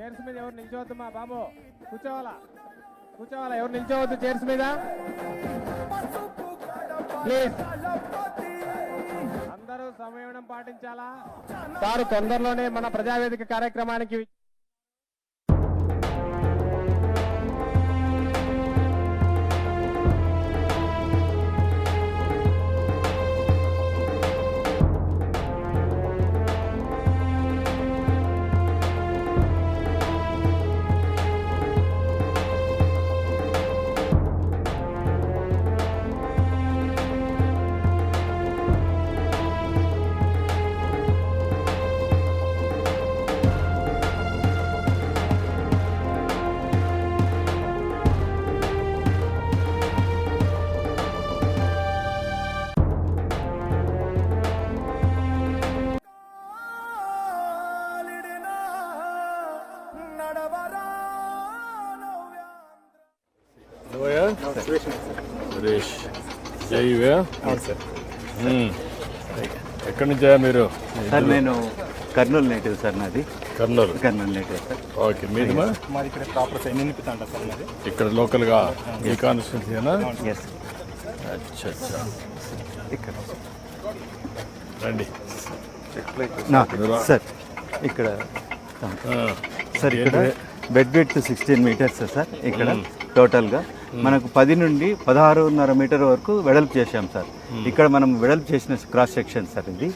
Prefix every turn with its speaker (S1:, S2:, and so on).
S1: Chairs మీద ఎవరు నిల్చోవద్దు మా బాబు. కూర్చోవాలా? కూర్చోవాలా? ఎవరు నిల్చోవద్దు చైర్స్ మీద? ప్లీజ్ అందరూ సమయం పాటించాలా? సార్ తొందరలోనే మన ప్రజావేదిక కార్యక్రమానికి
S2: సురేష్. జైవే?
S3: అవును సార్.
S2: ఎక్కడి నుంచా మీరు?
S4: సార్ నేను కర్నూలు నేటివ్ సార్ నాది.
S2: Kurnool.
S4: Kurnool native sir.
S2: Okay మీదిమా
S3: మాది ఇక్కడ ప్రాపర్ సార్ నింపితా సార్ మాది.
S2: ఇక్కడ లోకల్గా? ఈ కాన్స్టిట్యూన్సీనా
S4: ఎస్
S2: అచ్చా అచ్చా
S4: ఇక్కడ.
S2: రండి.
S4: నా సార్ ఇక్కడ. సార్ ఇక్కడ? Bed width sixteen metres sir ఇక్కడ టోటల్గా. మనకు పది నుండి పదహారున్నర మీటర్ వరకు వెడల్పు చేశాం సార్. ఇక్కడ మనం వెడల్పు చేసిన క్రాస్ సెక్షన్ సార్ ఇది.